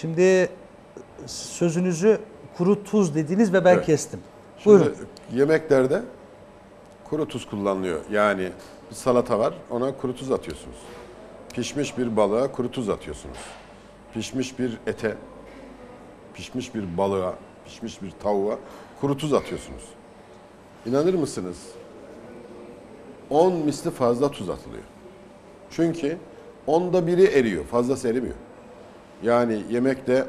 Şimdi sözünüzü kuru tuz dediniz ve ben Evet. kestim. Şimdi Buyurun. yemeklerde kuru tuz kullanılıyor. Yani bir salata var ona kuru tuz atıyorsunuz. Pişmiş bir balığa kuru tuz atıyorsunuz. Pişmiş bir ete, pişmiş bir balığa, pişmiş bir tavuğa kuru tuz atıyorsunuz. İnanır mısınız? 10 misli fazla tuz atılıyor. Çünkü onda biri eriyor, fazlası erimiyor. Yani yemekte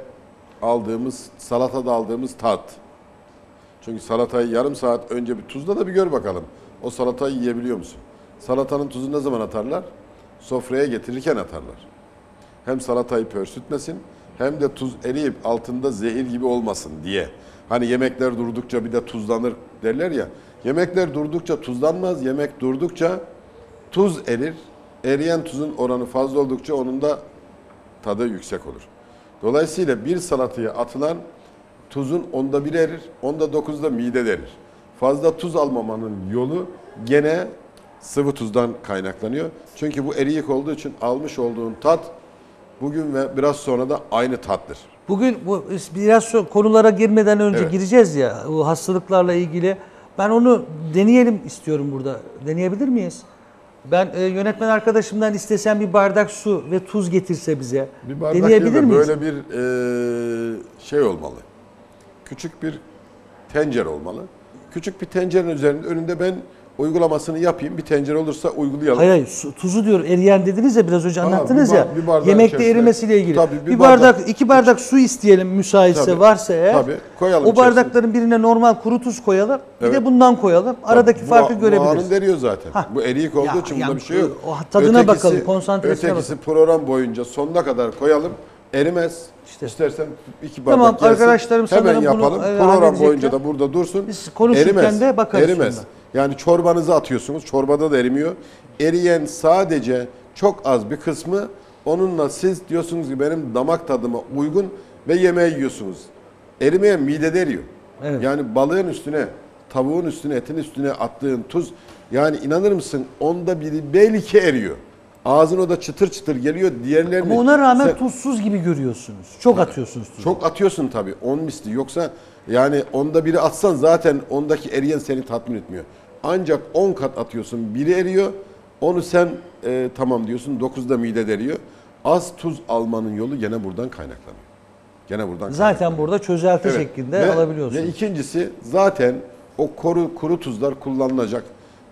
aldığımız, salatada aldığımız tat, çünkü salatayı yarım saat önce bir tuzla da bir gör bakalım. O salatayı yiyebiliyor musun? Salatanın tuzunu ne zaman atarlar? Sofraya getirirken atarlar. Hem salatayı pörsütmesin hem de tuz eriyip altında zehir gibi olmasın diye. Hani yemekler durdukça bir de tuzlanır derler ya. Yemekler durdukça tuzlanmaz, yemek durdukça tuz erir. Eriyen tuzun oranı fazla oldukça onun da tadı yüksek olur. Dolayısıyla bir salataya atılan tuzun onda bir erir, onda dokuzda mide erir. Fazla tuz almamanın yolu gene sıvı tuzdan kaynaklanıyor. Çünkü bu eriyik olduğu için almış olduğun tat bugün ve biraz sonra da aynı tattır. Bugün bu biraz sonra konulara girmeden önce Evet. gireceğiz ya bu hastalıklarla ilgili. Ben onu deneyelim istiyorum burada. Deneyebilir miyiz? Ben e, yönetmen arkadaşımdan istesem bir bardak su ve tuz getirse bize. Bir bardak Deneyebilir de miyiz? böyle bir eee, şey olmalı. Küçük bir tencere olmalı. Küçük bir tencerenin üzerinde önünde ben uygulamasını yapayım. Bir tencere olursa uygulayalım. Hayır hayır su- tuzu diyor eriyen dediniz ya biraz önce Aa, anlattınız bir ya. bir Yemekte içerisine- erimesiyle ilgili. Tabii, bir, bir bardak, bardak- iki bardak su isteyelim müsaitse Tabii, varsa eğer. tabii, koyalım O içerisine. bardakların birine normal kuru tuz koyalım. Bir de Evet. bundan koyalım. Aradaki Bu- farkı bu görebiliriz. anın eriyor zaten. Hah. Bu eriyik olduğu Ya, için bunda yani bir şey yok. o tadına bakalım, konsantrasına Ötekisi program boyunca sonuna kadar koyalım. Erimez. İşte. İstersen iki bardak Tamam, gelsin. arkadaşlarım Hemen sanırım bunu, yapalım. e, program boyunca da burada dursun. Biz konuşurken de bakarız Erimez. sonra. Yani çorbanızı atıyorsunuz. Çorbada da erimiyor. Eriyen sadece çok az bir kısmı onunla siz diyorsunuz ki benim damak tadıma uygun ve yemeği yiyorsunuz. Erimeyen midede eriyor. Evet. Yani balığın üstüne, tavuğun üstüne, etin üstüne attığın tuz yani inanır mısın onda biri belki eriyor. Ağzın o da çıtır çıtır geliyor. Diğerlerini Ama ona rağmen sen- tuzsuz gibi görüyorsunuz. Çok atıyorsunuz tuzu. çok atıyorsun tabii. 10 misli. Yoksa yani onda biri atsan zaten ondaki eriyen seni tatmin etmiyor. Ancak 10 kat atıyorsun. Biri eriyor. Onu sen e, tamam diyorsun. 9'da mide eriyor. Az tuz almanın yolu gene buradan kaynaklanıyor. Gene buradan Zaten burada çözelti Evet. şeklinde Ve- alabiliyorsunuz. Ve ikincisi zaten o kuru, kuru tuzlar kullanılacak.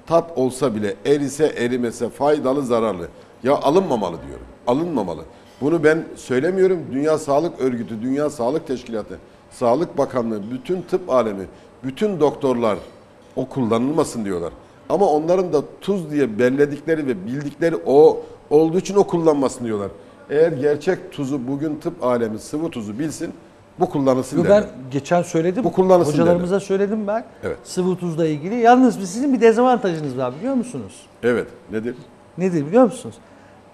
Tat olsa bile erise erimese faydalı zararlı. Ya alınmamalı diyorum. Alınmamalı. Bunu ben söylemiyorum. Dünya Sağlık Örgütü, Dünya Sağlık Teşkilatı, Sağlık Bakanlığı, bütün tıp alemi, bütün doktorlar o kullanılmasın diyorlar. Ama onların da tuz diye belledikleri ve bildikleri o olduğu için o kullanmasın diyorlar. Eğer gerçek tuzu bugün tıp alemi sıvı tuzu bilsin bu kullanılsın Yo, derler. ben geçen söyledim. Bu kullanılsın Hocalarımıza söyledim ben. Evet. Sıvı tuzla ilgili. Yalnız sizin bir dezavantajınız var biliyor musunuz? Evet nedir? Nedir biliyor musunuz?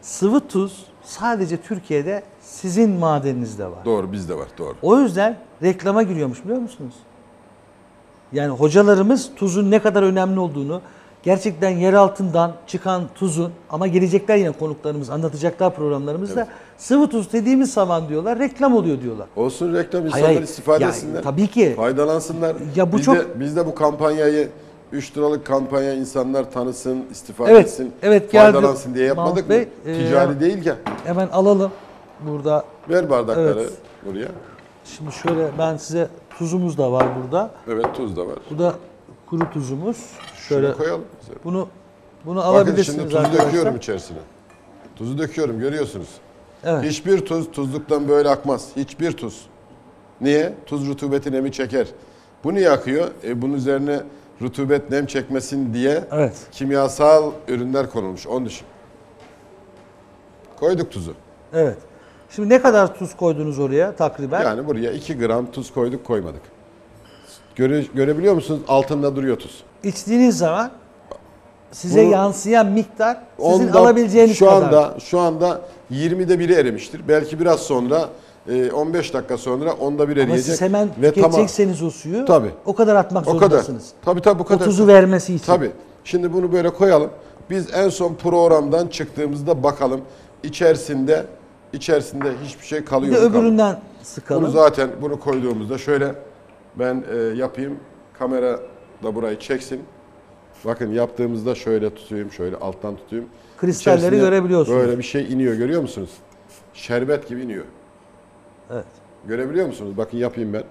Sıvı tuz sadece Türkiye'de sizin madeninizde var. Doğru bizde var doğru. O yüzden reklama giriyormuş biliyor musunuz? Yani hocalarımız tuzun ne kadar önemli olduğunu, gerçekten yer altından çıkan tuzun ama gelecekler yine konuklarımız anlatacaklar programlarımızda sıvı tuz dediğimiz zaman diyorlar reklam oluyor diyorlar. Olsun reklam insanlar hayır. istifade Ya, etsinler. tabii ki. Faydalansınlar. Ya bu biz çok- de, biz de bu kampanyayı 3 liralık kampanya insanlar tanısın, istifade Evet, etsin, evet, geldi. faydalansın diye yapmadık Mahmut mı? Bey, e, Ticari değil ki. Hemen alalım burada. Ver bardakları Evet. buraya. Şimdi şöyle ben size tuzumuz da var burada. Evet tuz da var. Bu da kuru tuzumuz. Şöyle Şöyle koyalım. bunu bunu Bakın alabilirsiniz şimdi tuzu arkadaşlar. döküyorum içerisine. Tuzu döküyorum görüyorsunuz. Evet. Hiçbir tuz tuzluktan böyle akmaz. Hiçbir tuz. Niye? Tuz rutubetin nemi çeker. Bu niye akıyor? E, bunun üzerine rutubet nem çekmesin diye Evet. kimyasal ürünler konulmuş. Onun için. Koyduk tuzu. Evet. Şimdi ne kadar tuz koydunuz oraya takriben? Yani buraya 2 gram tuz koyduk koymadık. Göre, görebiliyor musunuz? Altında duruyor tuz. İçtiğiniz zaman size Bunu- yansıyan miktar sizin Onda alabileceğiniz şu kadar. anda şu anda 20'de biri erimiştir. Belki biraz sonra e, 15 dakika sonra onda bir Ama eriyecek. siz hemen ve tamam. tüketecekseniz o suyu Tabii. o kadar atmak O kadar. zorundasınız. Tabii tabii bu O kadar. tuzu vermesi için. Tabii. Şimdi bunu böyle koyalım. Biz en son programdan çıktığımızda bakalım içerisinde İçerisinde hiçbir şey Bir kalıyor de mu? Kalmıyor. öbüründen Bunu sıkalım. zaten bunu koyduğumuzda şöyle ben e, yapayım. Kamera da burayı çeksin. Bakın yaptığımızda şöyle tutayım, şöyle alttan tutayım. Kristalleri İçerisine görebiliyorsunuz. Böyle bir şey iniyor görüyor musunuz? Şerbet gibi iniyor. Evet. Görebiliyor musunuz? Bakın yapayım ben.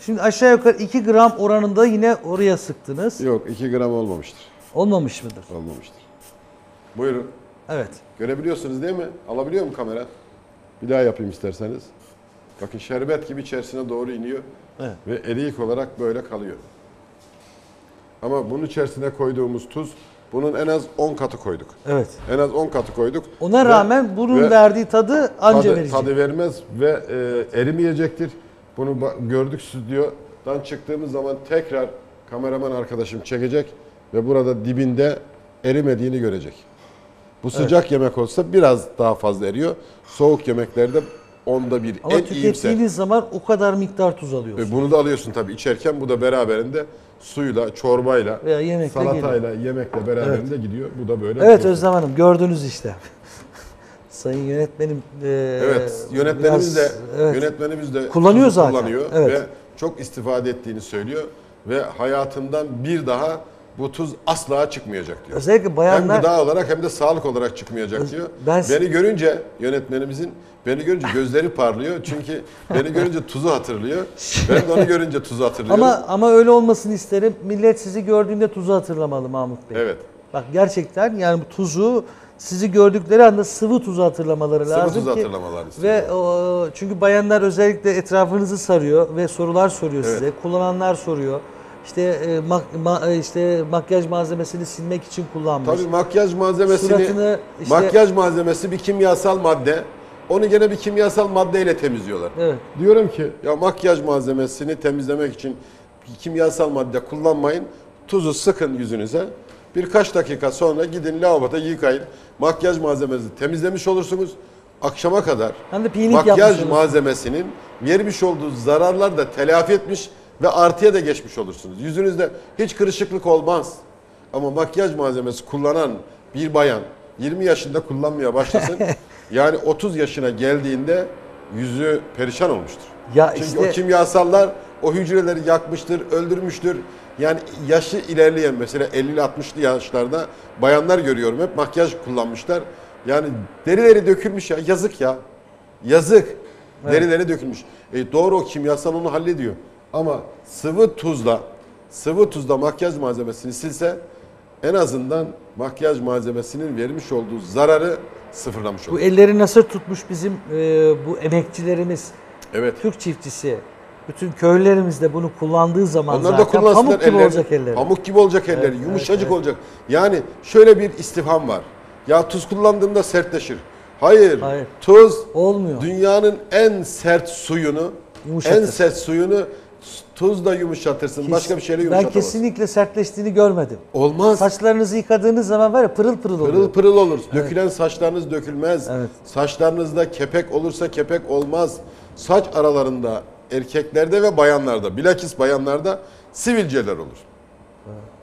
Şimdi aşağı yukarı 2 gram oranında yine oraya sıktınız. Yok 2 gram olmamıştır. Olmamış mıdır? Olmamıştır. Buyurun. Evet. Görebiliyorsunuz değil mi? Alabiliyor mu kamera? Bir daha yapayım isterseniz. Bakın şerbet gibi içerisine doğru iniyor. Evet. Ve eriyik olarak böyle kalıyor. Ama bunun içerisine koyduğumuz tuz bunun en az 10 katı koyduk. Evet. En az 10 katı koyduk. Ona Ve rağmen bunun ve verdiği tadı anca tadı, verecek. tadı vermez ve e, erimeyecektir. Bunu gördük stüdyodan çıktığımız zaman tekrar kameraman arkadaşım çekecek ve burada dibinde erimediğini görecek. Bu sıcak yemek olsa biraz daha fazla eriyor. Soğuk yemeklerde onda bir. Ama en iyimser. tükettiğiniz zaman o kadar miktar tuz alıyorsunuz. E, Bunu da alıyorsun tabii içerken bu da beraberinde suyla, çorbayla, Veya yemekle salatayla, yemekle beraberinde gidiyor. Bu da böyle. Evet Özlem Hanım gördünüz işte. Sayın yönetmenim e, Evet, yönetmenimiz de biraz- evet. yönetmenimiz de Kullanıyor zaten, kullanıyor evet. ve çok istifade ettiğini söylüyor ve hayatından bir daha bu tuz asla çıkmayacak diyor. Özellikle Hem bayanlar gıda olarak hem de sağlık olarak çıkmayacak diyor. ben- beni görünce yönetmenimizin beni görünce gözleri parlıyor çünkü beni görünce tuzu hatırlıyor. Ben de onu görünce tuzu hatırlıyorum. ama ama öyle olmasını isterim. Millet sizi gördüğünde tuzu hatırlamalı Mahmut Bey. evet. Bak gerçekten yani bu tuzu sizi gördükleri anda sıvı tuzu hatırlamaları Sıvı lazım tuzu ki hatırlamalarını istiyorum. ve o, çünkü bayanlar özellikle etrafınızı sarıyor ve sorular soruyor Evet. size. Kullananlar soruyor. İşte e, mak- ma- e, işte makyaj malzemesini silmek için kullanmış. Tabii makyaj malzemesini, Suratını işte- makyaj malzemesi bir kimyasal madde. Onu gene bir kimyasal maddeyle temizliyorlar. Evet. Diyorum ki ya makyaj malzemesini temizlemek için bir kimyasal madde kullanmayın. Tuzu sıkın yüzünüze. Birkaç dakika sonra gidin lavaboda yıkayın. Makyaj malzemenizi temizlemiş olursunuz. Akşama kadar Hem de makyaj malzemesinin vermiş olduğu zararlar da telafi etmiş ve artıya da geçmiş olursunuz. Yüzünüzde hiç kırışıklık olmaz. Ama makyaj malzemesi kullanan bir bayan 20 yaşında kullanmaya başlasın. yani 30 yaşına geldiğinde yüzü perişan olmuştur. Ya Çünkü işte o kimyasallar o hücreleri yakmıştır, öldürmüştür. Yani yaşı ilerleyen mesela 50'li 60'lı yaşlarda bayanlar görüyorum hep makyaj kullanmışlar. Yani derileri dökülmüş ya yazık ya. Yazık. Derileri dökülmüş. E doğru o kimyasal onu hallediyor. Ama sıvı tuzla sıvı tuzla makyaj malzemesini silse en azından makyaj malzemesinin vermiş olduğu zararı sıfırlamış bu olur. elleri nasır tutmuş bizim e, bu emekçilerimiz, Evet. Türk çiftçisi, bütün köylerimiz de bunu kullandığı zaman Onlar da zaten kullansınlar pamuk gibi elleri. olacak elleri. Pamuk gibi olacak elleri, Evet, yumuşacık evet. olacak. Yani şöyle bir istifham var. Ya tuz kullandığımda sertleşir. Hayır. Hayır. Tuz Olmuyor. dünyanın en sert suyunu, Yumuşatır. en sert suyunu tuzla yumuşatırsın. Başka bir şeyle Ben yumuşatamazsın. kesinlikle sertleştiğini görmedim. Olmaz. Saçlarınızı yıkadığınız zaman var ya pırıl pırıl oluyor. Pırıl pırıl olur. Dökülen saçlarınız dökülmez. Evet. Saçlarınızda kepek olursa kepek olmaz. Saç aralarında erkeklerde ve bayanlarda, bilakis bayanlarda sivilceler olur.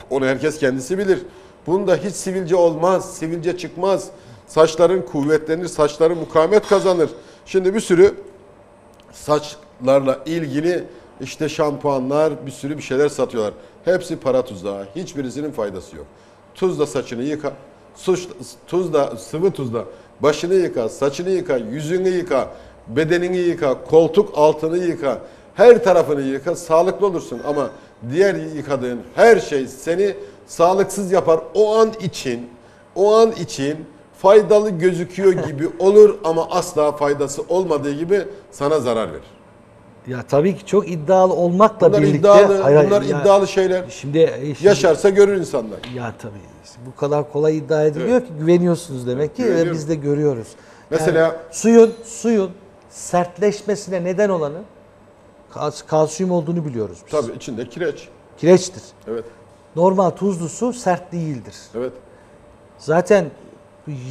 Onu herkes kendisi bilir. Bunda hiç sivilce olmaz, sivilce çıkmaz. Saçların kuvvetlenir, saçların mukavemet kazanır. Şimdi bir sürü saçlarla ilgili işte şampuanlar, bir sürü bir şeyler satıyorlar. Hepsi para tuzağı. Hiçbirisinin faydası yok. Tuzla saçını yıka, suç, tuzla, sıvı tuzla başını yıka, saçını yıka, yüzünü yıka, bedenini yıka, koltuk altını yıka, her tarafını yıka, sağlıklı olursun. Ama diğer yıkadığın her şey seni sağlıksız yapar. O an için, o an için faydalı gözüküyor gibi olur ama asla faydası olmadığı gibi sana zarar verir. Ya tabii ki çok iddialı olmakla Bunlar birlikte. iddialı, Hayır, bunlar ya- iddialı şeyler. Şimdi, e, şimdi Yaşarsa görür insanlar. Ya tabii bu kadar kolay iddia ediliyor ki güveniyorsunuz demek ki ve biz de görüyoruz. Mesela- Yani suyun suyun sertleşmesine neden olanı kals- kalsiyum olduğunu biliyoruz biz. Tabii içinde kireç. Kireçtir. Evet. Normal tuzlu su sert değildir. Evet. Zaten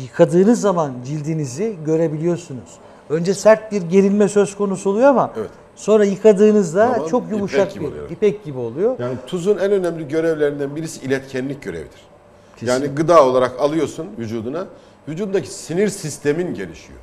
yıkadığınız zaman cildinizi görebiliyorsunuz. Önce sert bir gerilme söz konusu oluyor ama Evet. Sonra yıkadığınızda Zaman çok ipek yumuşak gibi bir oluyor. ipek gibi oluyor. Yani tuzun en önemli görevlerinden birisi iletkenlik görevidir. Yani gıda olarak alıyorsun vücuduna vücudundaki sinir sistemin gelişiyor.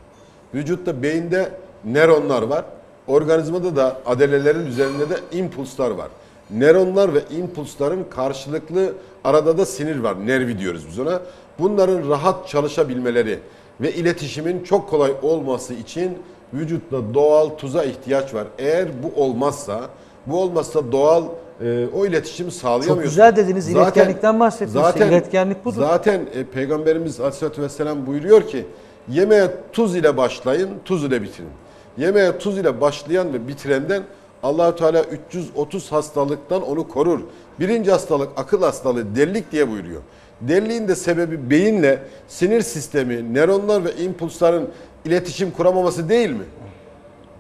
Vücutta beyinde nöronlar var. Organizmada da adelelerin üzerinde de impulslar var. Nöronlar ve impulsların karşılıklı arada da sinir var. Nervi diyoruz biz ona. Bunların rahat çalışabilmeleri ve iletişimin çok kolay olması için vücutta doğal tuza ihtiyaç var. Eğer bu olmazsa, bu olmazsa doğal e, o iletişimi sağlayamıyorsun. güzel dediniz, iletkenlikten bahsettiniz. Zaten, İletkenlik budur. Zaten e, Peygamberimiz Aleyhisselatü Vesselam buyuruyor ki yemeğe tuz ile başlayın, tuz ile bitirin. Yemeğe tuz ile başlayan ve bitirenden Allahu Teala 330 hastalıktan onu korur. Birinci hastalık akıl hastalığı, delilik diye buyuruyor. Deliliğin de sebebi beyinle sinir sistemi, nöronlar ve impulsların iletişim kuramaması değil mi?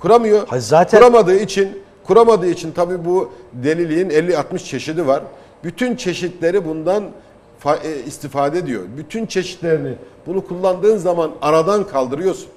Kuramıyor. Hayır, zaten- Kuramadığı için kuramadığı için tabii bu deliliğin 50-60 çeşidi var. Bütün çeşitleri bundan e, istifade ediyor. Bütün çeşitlerini bunu kullandığın zaman aradan kaldırıyorsun.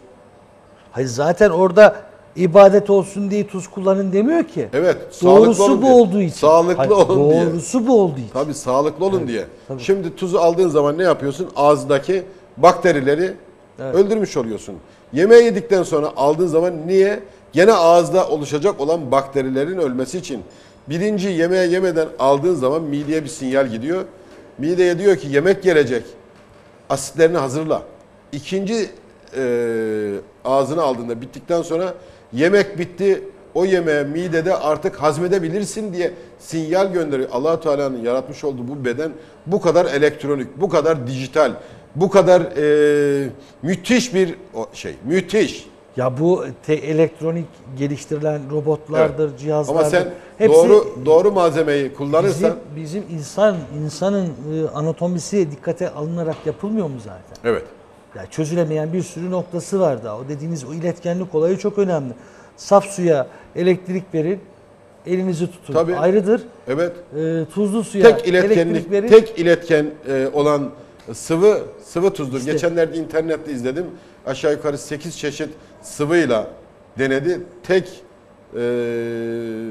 Hayır zaten orada ibadet olsun diye tuz kullanın demiyor ki. Evet, Doğrusu bu diye. olduğu için. Sağlıklı Hayır, olun diye. Doğrusu bu olduğu için. Tabii sağlıklı olun diye. Şimdi tuzu aldığın zaman ne yapıyorsun? Ağızdaki bakterileri öldürmüş oluyorsun. Yemeği yedikten sonra aldığın zaman niye? Gene ağızda oluşacak olan bakterilerin ölmesi için. Birinci yemeğe yemeden aldığın zaman mideye bir sinyal gidiyor. Mideye diyor ki yemek gelecek. Asitlerini hazırla. İkinci e, ağzına aldığında bittikten sonra yemek bitti. O yemeği midede artık hazmedebilirsin diye sinyal gönderiyor. allah Teala'nın yaratmış olduğu bu beden bu kadar elektronik, bu kadar dijital, bu kadar e, müthiş bir şey. Müthiş. Ya bu te- elektronik geliştirilen robotlardır, Evet. cihazlardır. Ama sen hepsi doğru doğru malzemeyi bizim, kullanırsan bizim insan insanın e, anatomisi dikkate alınarak yapılmıyor mu zaten? evet. Ya çözülemeyen bir sürü noktası var daha. O dediğiniz o iletkenlik olayı çok önemli. Saf suya elektrik verin, elinizi tutun. Tabii. Ayrıdır. Evet. E, tuzlu suya tek iletkenlik, elektrik verin. tek iletken e, olan sıvı sıvı tuzdur. İşte. Geçenlerde internette izledim. Aşağı yukarı 8 çeşit sıvıyla denedi. Tek e,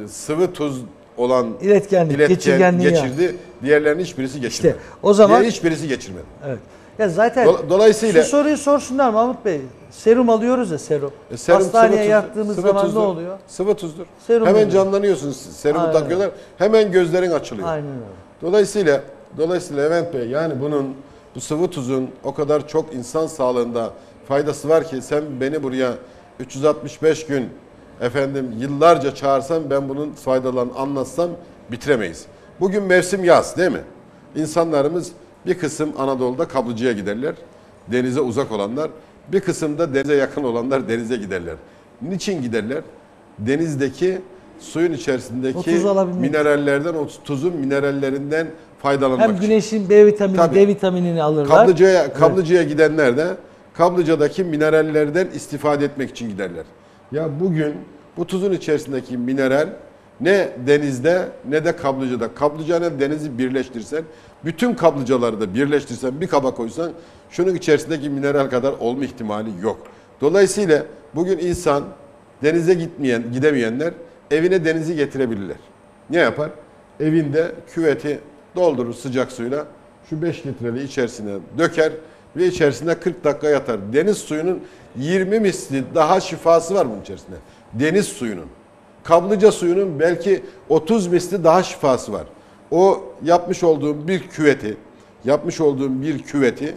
sıvı tuz olan İletkenlik, iletken geçirgenliği geçirdi. Diğerlerinin hiçbirisi geçirmedi. o zaman- Diğer hiçbirisi geçirmedi. Evet. Ya zaten Dol- dolayısıyla- şu soruyu sorsunlar Mahmut Bey. Serum alıyoruz ya serum. E, serum, Hastaneye sıvı tuz- yattığımız sıvı zaman tuzdur. ne oluyor? Sıvı tuzdur. Serum hemen oluyor. canlanıyorsun. Serumu Aynen. takıyorlar. Hemen gözlerin açılıyor. Aynen öyle. Dolayısıyla dolayısıyla Levent Bey yani bunun bu sıvı tuzun o kadar çok insan sağlığında faydası var ki sen beni buraya 365 gün efendim yıllarca çağırsan ben bunun faydalarını anlatsam bitiremeyiz. Bugün mevsim yaz değil mi? İnsanlarımız bir kısım Anadolu'da kaplıcaya giderler. Denize uzak olanlar. Bir kısım da denize yakın olanlar denize giderler. Niçin giderler? Denizdeki suyun içerisindeki minerallerden, o tuzun minerallerinden faydalanmak Hem güneşin B vitamini, Tabii. D vitaminini alırlar. Kablıcaya, kablıcaya gidenler de kablıcadaki minerallerden istifade etmek için giderler. Ya bugün bu tuzun içerisindeki mineral ne denizde ne de kablıcada. Kablıcayla denizi birleştirsen, bütün kablıcaları da birleştirsen, bir kaba koysan şunun içerisindeki mineral kadar olma ihtimali yok. Dolayısıyla bugün insan denize gitmeyen, gidemeyenler evine denizi getirebilirler. Ne yapar? Evinde küveti doldurur sıcak suyla. Şu 5 litreyi içerisine döker ve içerisinde 40 dakika yatar. Deniz suyunun 20 misli daha şifası var bunun içerisinde. Deniz suyunun. Kablıca suyunun belki 30 misli daha şifası var. O yapmış olduğum bir küveti, yapmış olduğum bir küveti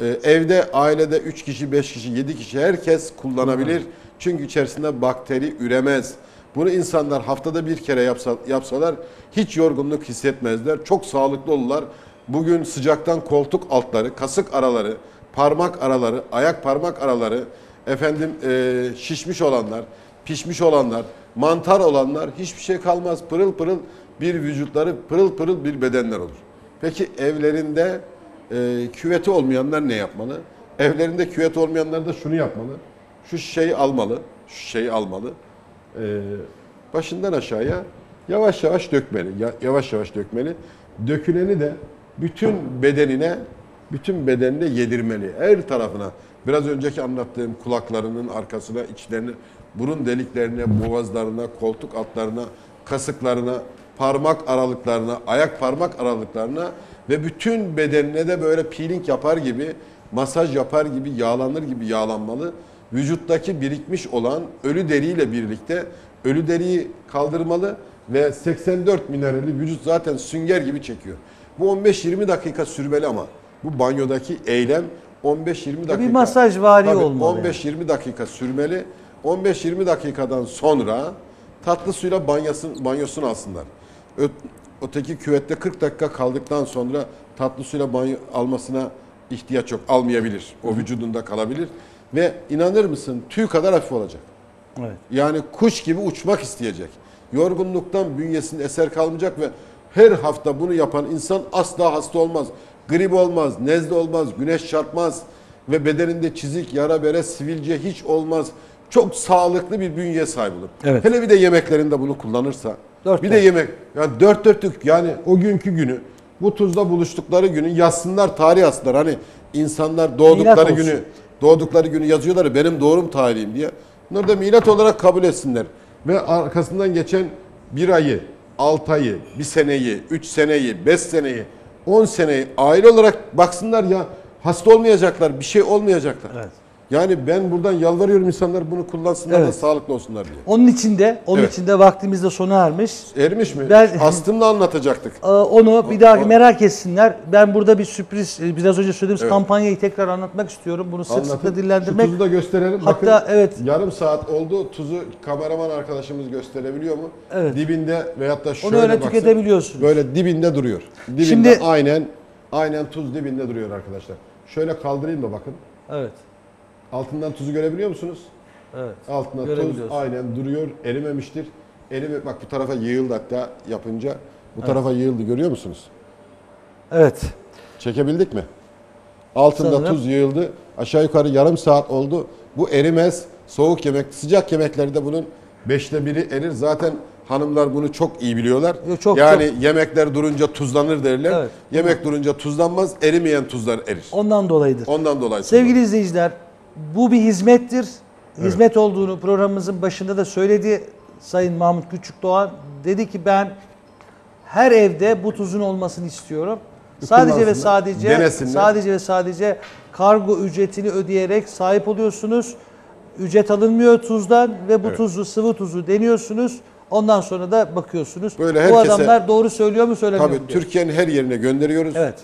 ee, evde ailede 3 kişi, 5 kişi, 7 kişi herkes kullanabilir. Çünkü içerisinde bakteri üremez. Bunu insanlar haftada bir kere yapsa, yapsalar hiç yorgunluk hissetmezler. Çok sağlıklı olurlar. Bugün sıcaktan koltuk altları, kasık araları, parmak araları, ayak parmak araları, efendim e, şişmiş olanlar, pişmiş olanlar, mantar olanlar hiçbir şey kalmaz. Pırıl pırıl bir vücutları, pırıl pırıl bir bedenler olur. Peki evlerinde e, küveti olmayanlar ne yapmalı? Evlerinde küvet olmayanlar da şunu yapmalı. Şu şişeyi almalı. Şu şişeyi almalı. E, başından aşağıya yavaş yavaş dökmeli. ya- Yavaş yavaş dökmeli. Döküleni de bütün bedenine bütün bedenine yedirmeli. Her tarafına. Biraz önceki anlattığım kulaklarının arkasına, içlerine, burun deliklerine, boğazlarına, koltuk altlarına, kasıklarına, parmak aralıklarına, ayak parmak aralıklarına ve bütün bedenine de böyle peeling yapar gibi masaj yapar gibi yağlanır gibi yağlanmalı. Vücuttaki birikmiş olan ölü deriyle birlikte ölü deriyi kaldırmalı ve 84 minerali vücut zaten sünger gibi çekiyor. Bu 15-20 dakika sürmeli ama bu banyodaki eylem 15-20 dakika. masajvari Tabii, olmalı 15-20 dakika sürmeli. 15-20 dakikadan sonra tatlı suyla banyosun, banyosunu alsınlar. Ö- öteki küvette 40 dakika kaldıktan sonra tatlı suyla banyo almasına ihtiyaç yok. Almayabilir. O vücudunda kalabilir. Ve inanır mısın tüy kadar hafif olacak. Evet. Yani kuş gibi uçmak isteyecek. Yorgunluktan bünyesinde eser kalmayacak ve her hafta bunu yapan insan asla hasta olmaz. Grip olmaz, nezle olmaz, güneş çarpmaz ve bedeninde çizik, yara, bere, sivilce hiç olmaz. Çok sağlıklı bir bünyeye sahip olur. Evet. Hele bir de yemeklerinde bunu kullanırsa. Dört bir de dört. yemek. Yani dört dörtlük yani o günkü günü bu tuzla buluştukları günü yazsınlar, tarih yazsınlar. Hani insanlar doğdukları günü doğdukları günü yazıyorlar ya, benim doğum tarihim diye. Bunları da milat olarak kabul etsinler. Ve arkasından geçen bir ayı, altı ayı, bir seneyi, üç seneyi, beş seneyi, on seneyi aile olarak baksınlar ya hasta olmayacaklar, bir şey olmayacaklar. Evet. Yani ben buradan yalvarıyorum insanlar bunu kullansınlar da Evet. sağlıklı olsunlar diye. Onun için de onun Evet. için de vaktimiz de sona ermiş. Ermiş mi? Ben- Astımla anlatacaktık. Ee, Onu bir daha merak etsinler. Ben burada bir sürpriz, e, biraz önce söylediğimiz kampanyayı tekrar anlatmak istiyorum. Bunu sık sık Anlatın. da dillendirmek. Şu tuzu da gösterelim. Hatta Bakın, evet. Yarım saat oldu. Tuzu kameraman arkadaşımız gösterebiliyor mu? Evet. Dibinde veyahut da şöyle Onu öyle baksın. tüketebiliyorsunuz. Böyle dibinde duruyor. Dibinde Şimdi- aynen aynen tuz dibinde duruyor arkadaşlar. Şöyle kaldırayım da bakın. Evet. Altından tuzu görebiliyor musunuz? Evet. Altında tuz aynen duruyor. Erimemiştir. Erime bak bu tarafa yığıldı hatta yapınca. Bu tarafa yığıldı görüyor musunuz? Evet. Çekebildik mi? Altında Sanırım. tuz yığıldı. Aşağı yukarı yarım saat oldu. Bu erimez. Soğuk yemek, sıcak yemeklerde bunun beşte biri erir. Zaten hanımlar bunu çok iyi biliyorlar. Yo, çok, yani yemekler durunca tuzlanır derler. Evet. Yemek durunca tuzlanmaz. Erimeyen tuzlar erir. Ondan dolayıdır. Ondan dolayı. Sevgili izleyiciler, bu bir hizmettir. Hizmet olduğunu programımızın başında da söyledi Sayın Mahmut Küçükdoğan. Dedi ki ben her evde bu tuzun olmasını istiyorum. Sadece ve sadece denesinler. sadece ve sadece kargo ücretini ödeyerek sahip oluyorsunuz. Ücret alınmıyor tuzdan ve bu Evet. tuzu sıvı tuzu deniyorsunuz. Ondan sonra da bakıyorsunuz. Böyle bu herkese- adamlar doğru söylüyor mu söylemiyor mu? Tabii. Türkiye'nin her yerine gönderiyoruz. Evet.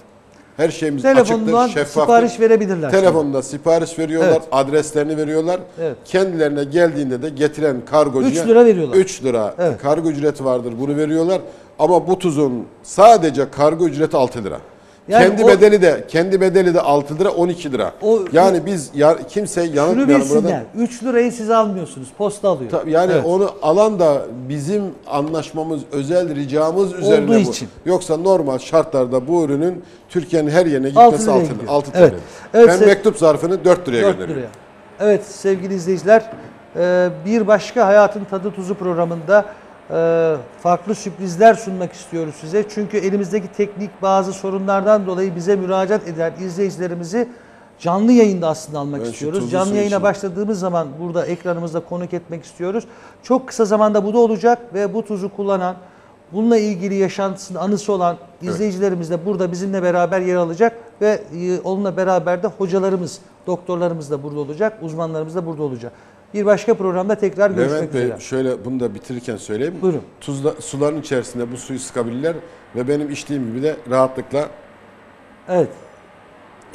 Her şeyimiz Telefonundan açıktır, şeffaftır. sipariş verebilirler. Telefonda sipariş veriyorlar, Evet. adreslerini veriyorlar. Evet. Kendilerine geldiğinde de getiren kargocuya Üç lira veriyorlar. 3 lira Evet. kargo ücreti vardır. Bunu veriyorlar. Ama bu tuzun sadece kargo ücreti 6 lira. Yani kendi o- bedeli de kendi bedeli de 6 lira 12 lira. O- yani biz ya, kimse Şunu yanıltmayalım burada. bilsinler. 3 lirayı siz almıyorsunuz. Posta alıyor. Ta- Yani Evet. onu alan da bizim anlaşmamız, özel ricamız üzerine Olduğu bu. için. Yoksa normal şartlarda bu ürünün Türkiye'nin her yerine gitmesi liraya 6 gidiyor. 6 TL. Evet. Evet, ben mektup zarfını 4 liraya 4 gönderiyorum. liraya. Evet sevgili izleyiciler e, bir başka Hayatın Tadı Tuzu programında farklı sürprizler sunmak istiyoruz size. Çünkü elimizdeki teknik bazı sorunlardan dolayı bize müracaat eden izleyicilerimizi canlı yayında aslında almak şu istiyoruz. Canlı yayına içeyim. başladığımız zaman burada ekranımızda konuk etmek istiyoruz. Çok kısa zamanda bu da olacak ve bu tuzu kullanan Bununla ilgili yaşantısının anısı olan izleyicilerimiz de burada bizimle beraber yer alacak ve e, onunla beraber de hocalarımız, doktorlarımız da burada olacak, uzmanlarımız da burada olacak. Bir başka programda tekrar görüşmek Levent Bey üzere. şöyle bunu da bitirirken söyleyeyim. Buyurun. Tuzla, suların içerisinde bu suyu sıkabilirler ve benim içtiğim gibi de rahatlıkla Evet.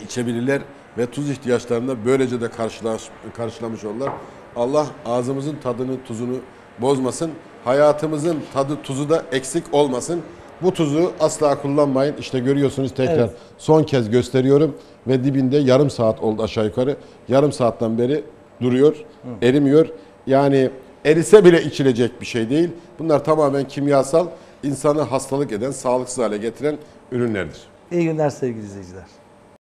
içebilirler ve tuz ihtiyaçlarını da böylece de karşılaş, karşılamış olurlar. Allah ağzımızın tadını, tuzunu bozmasın. Hayatımızın tadı, tuzu da eksik olmasın. Bu tuzu asla kullanmayın. İşte görüyorsunuz tekrar Evet. son kez gösteriyorum ve dibinde yarım saat oldu aşağı yukarı. Yarım saatten beri duruyor, erimiyor. Yani erise bile içilecek bir şey değil. Bunlar tamamen kimyasal, insanı hastalık eden, sağlıksız hale getiren ürünlerdir. İyi günler sevgili izleyiciler.